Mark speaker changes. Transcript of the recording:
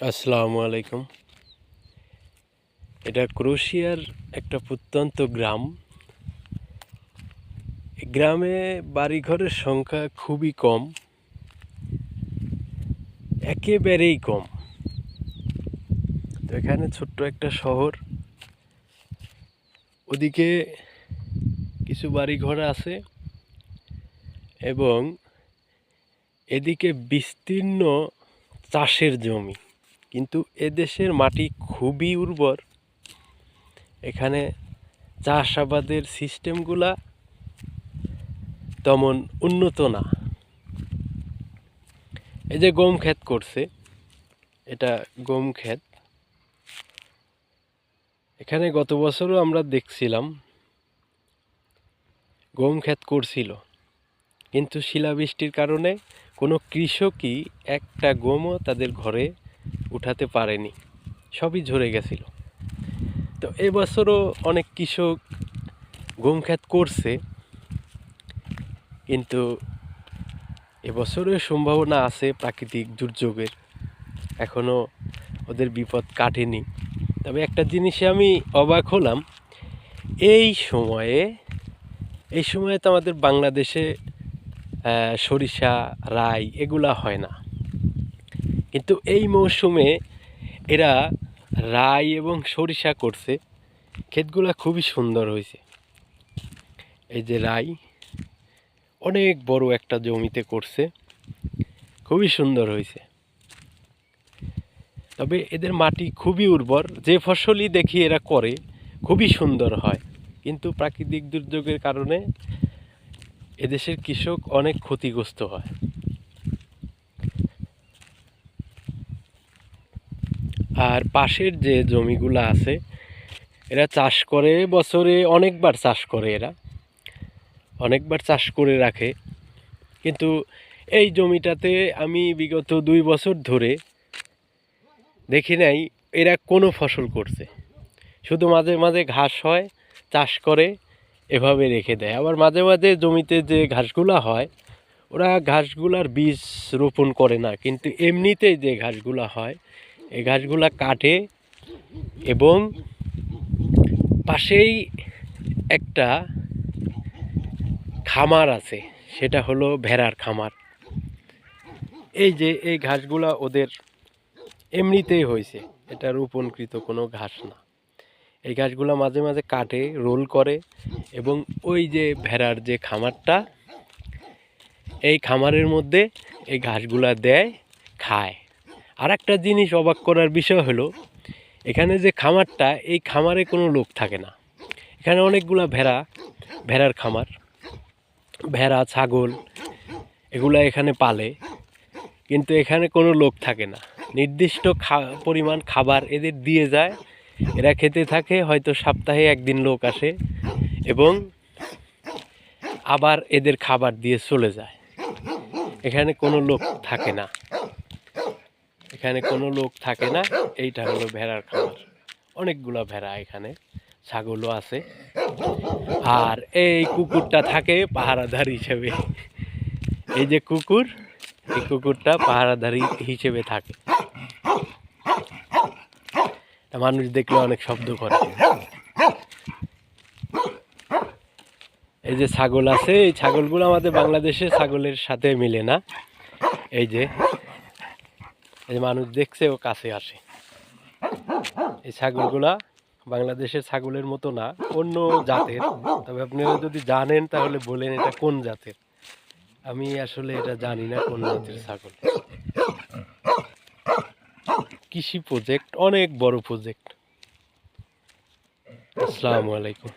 Speaker 1: আসসালামু আলাইকুম। এটা ক্রোশিয়ার একটা প্রত্যন্ত গ্রাম। গ্রামে বাড়িঘরের সংখ্যা খুবই কম। একেবারেই কম। তো এখানে ছোট্ট একটা শহর। ওদিকে কিছু বাড়িঘর আছে এবং এদিকে বিস্তীর্ণ চাষের জমি। কিন্তু এদেশের মাটি খুবই উর্বর। এখানে চাষাবাদের সিস্টেমগুলা তেমন উন্নত না। এই যে গম ক্ষেত করছে, এটা গম ক্ষেত। এখানে গত বছরও আমরা দেখছিলাম, গম ক্ষেত করছিল। কিন্তু শিলাবৃষ্টির কারণে কোনো কৃষকই একটা গমও তাদের ঘরে উঠাতে পারেনি, সবই ঝরে গেছিল। তো এবছরও অনেক কৃষক গম ক্ষেত করছে, কিন্তু এবছরের সম্ভাবনা আছে প্রাকৃতিক দুর্যোগের। এখনও ওদের বিপদ কাটেনি। তবে একটা জিনিসে আমি অবাক হলাম, এই সময়ে এই সময়ে তো আমাদের বাংলাদেশে সরিষা, রাই এগুলা হয় না। কিন্তু এই মৌসুমে এরা রাই এবং সরিষা করছে। ক্ষেতগুলা খুবই সুন্দর হয়েছে। এই যে রাই, অনেক বড় একটা জমিতে করছে। খুবই সুন্দর হয়েছে। তবে এদের মাটি খুবই উর্বর। যে ফসলই দেখি এরা করে, খুবই সুন্দর হয়। কিন্তু প্রাকৃতিক দুর্যোগের কারণে এদেশের কৃষক অনেক ক্ষতিগ্রস্ত হয়। আর পাশের যে জমিগুলো আছে, এরা চাষ করে বছরে অনেকবার চাষ করে এরা। অনেকবার চাষ করে রাখে। কিন্তু এই জমিটাতে আমি বিগত দুই বছর ধরে দেখি নাই এরা কোনো ফসল করছে। শুধু মাঝে মাঝে ঘাস হয়, চাষ করে, এভাবে রেখে দেয়। আবার মাঝে মাঝে জমিতে যে ঘাসগুলা হয়, ওরা ঘাসগুলার বীজ রোপণ করে না। কিন্তু এমনিতেই যে ঘাসগুলা হয় এই ঘাসগুলা কাটে এবং পাশেই একটা খামার আছে, সেটা হলো ভেড়ার খামার। এই যে এই ঘাসগুলা ওদের এমনিতেই হয়েছে, এটা রোপণকৃত কোনো ঘাস না। এই ঘাসগুলা মাঝে মাঝে কাটে, রোল করে এবং ওই যে ভেড়ার যে খামারটা, এই খামারের মধ্যে এই ঘাসগুলা দেয়, খায়। আর একটা জিনিস অবাক করার বিষয় হলো, এখানে যে খামারটা, এই খামারে কোনো লোক থাকে না। এখানে অনেকগুলা ভেড়া, ভেড়ার খামার, ভেড়া, ছাগল, এগুলা এখানে পালে, কিন্তু এখানে কোনো লোক থাকে না। নির্দিষ্ট পরিমাণ খাবার এদের দিয়ে যায়, এরা খেতে থাকে, হয়তো সপ্তাহে একদিন লোক আসে এবং আবার এদের খাবার দিয়ে চলে যায়। এখানে কোনো লোক থাকে না। এখানে কোনো লোক থাকে না, এইটা হলো ভেড়ার খামার। অনেকগুলো ভেড়া এখানে, ছাগলও আছে। আর এই কুকুরটা থাকে পাহারাদার হিসেবে। এই যে কুকুর, এই কুকুরটা পাহারাদারি হিসেবে থাকে। মানুষ দেখলে অনেক শব্দ করে। এই যে ছাগল আছে, এই ছাগলগুলো আমাদের বাংলাদেশে ছাগলের সাথে মিলে না। এই যে এই মানুষ দেখছে, ও কাছে আসে। এই ছাগলগুলা বাংলাদেশের ছাগলের মতো না, অন্য জাতের। তবে আপনারা যদি জানেন, তাহলে বলেন এটা কোন জাতের। আমি আসলে এটা জানি না কোন জাতের ছাগল। কৃষি প্রজেক্ট অনেক বড় প্রজেক্ট আসসালামু আলাইকুম।